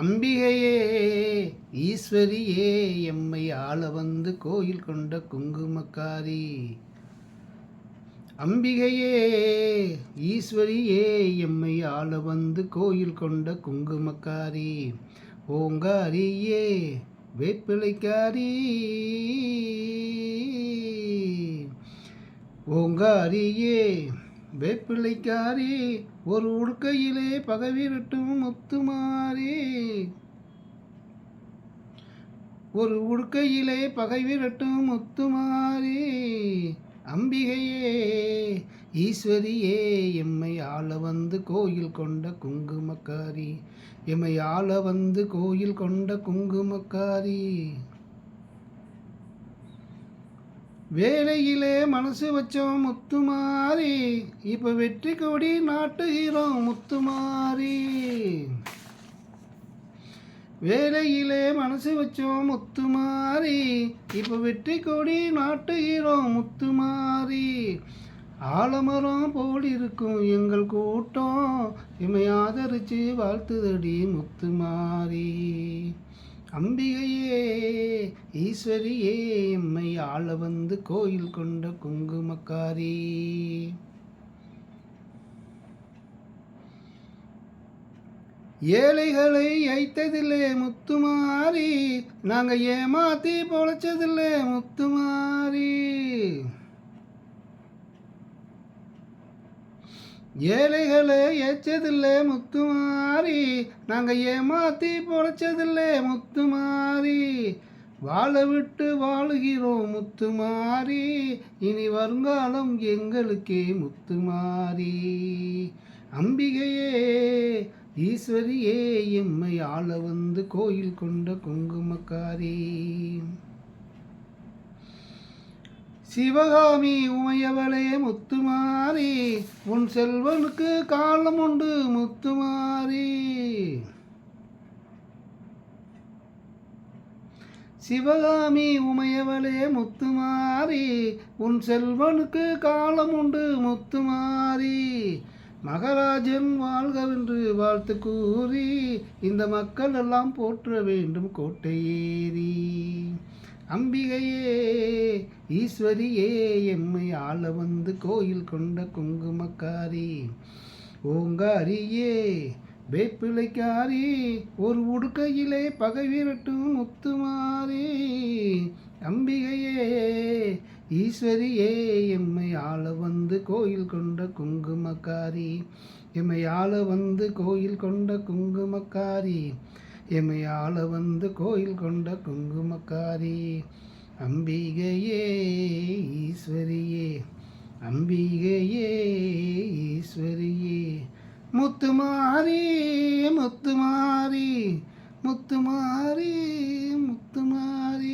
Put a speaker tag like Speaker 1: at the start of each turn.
Speaker 1: அம்பிகையே ஈஸ்வரியே எம்மை ஆள வந்து கோயில் கொண்ட குங்குமக்காரி. அம்பிகையே ஈஸ்வரியே எம்மை ஆள வந்து கோயில் கொண்ட குங்குமக்காரி. ஓங்காரியே வேப்பிலைக்காரி. ஓங்காரியே வேப்பிள்ளைக்காரி ஒரு உடுக்கையிலே பகவிரட்டும் முத்துமாரி. ஒரு உடுக்கையிலே பகைவிரட்டும் முத்துமாரே. அம்பிகையே ஈஸ்வரியே எம்மை ஆள வந்து கோயில் கொண்ட குங்குமக்காரி. எம்மை ஆள வந்து கோயில் கொண்ட குங்குமக்காரி. வேலையிலே மனசு வச்சோம் முத்துமாரி இப்போ வெற்றி கொடி நாட்டுகிறோம் முத்துமாரி. வேலையிலே மனசு வச்சோம் முத்துமாரி இப்போ வெற்றி கொடி நாட்டுகிறோம் முத்துமாரி. ஆலமரம் போல் இருக்கும் எங்கள் கூட்டம் இமை ஆதரிச்சு வாழ்த்துதடி முத்துமாரி. அம்பிகையே ஈஸ்வரியே எம்மை ஆள வந்து கோயில் கொண்ட குங்குமக்காரி. ஏழைகளை ஐத்ததில்லே முத்துமாரி நாங்க ஏமாத்தி பொழைச்சதில்லே முத்துமாரி. ஏழைகளை ஏச்சதில்லை முத்துமாரி. நாங்கள் ஏமாத்தி பொழைச்சதில்லை முத்துமாரி. வாழ விட்டு வாழுகிறோம் முத்துமாரி. இனி வருங்காலம் எங்களுக்கே முத்துமாரி. அம்பிகையே ஈஸ்வரியே எம்மை ஆள வந்து கோயில் கொண்ட குங்குமக்காரி சிவகாமி உமையவளே முத்துமாரி உன் செல்வனுக்கு காலம் உண்டு முத்துமாரி. சிவகாமி உமையவளே முத்துமாரி உன் செல்வனுக்கு காலம் உண்டு முத்துமாரி. மகராஜன் வாழ்கவென்று வாழ்த்து கூறி இந்த மக்கள் எல்லாம் போற்ற வேண்டும் கோட்டையேறி அம்பிகையே ஈஸ்வரியே எம்மை ஆள வந்து கோயில் கொண்ட குங்குமக்காரி ஓங்காரியே வேப்பிலைக்காரி ஒரு உடுக்கையிலே பகை விரட்டும் முத்துமாரி அம்பிகையே ஈஸ்வரியே எம்மை ஆள வந்து கோயில் கொண்ட குங்குமக்காரி எம்மை ஆள வந்து கோயில் கொண்ட குங்குமக்காரி எம்மை வந்து கோயில் கொண்ட குங்குமக்காரி அம்பிகையே ஈஸ்வரியே அம்பிகையே ஈஸ்வரியே. முத்துமாரி முத்துமாரி முத்துமாரி முத்துமாரி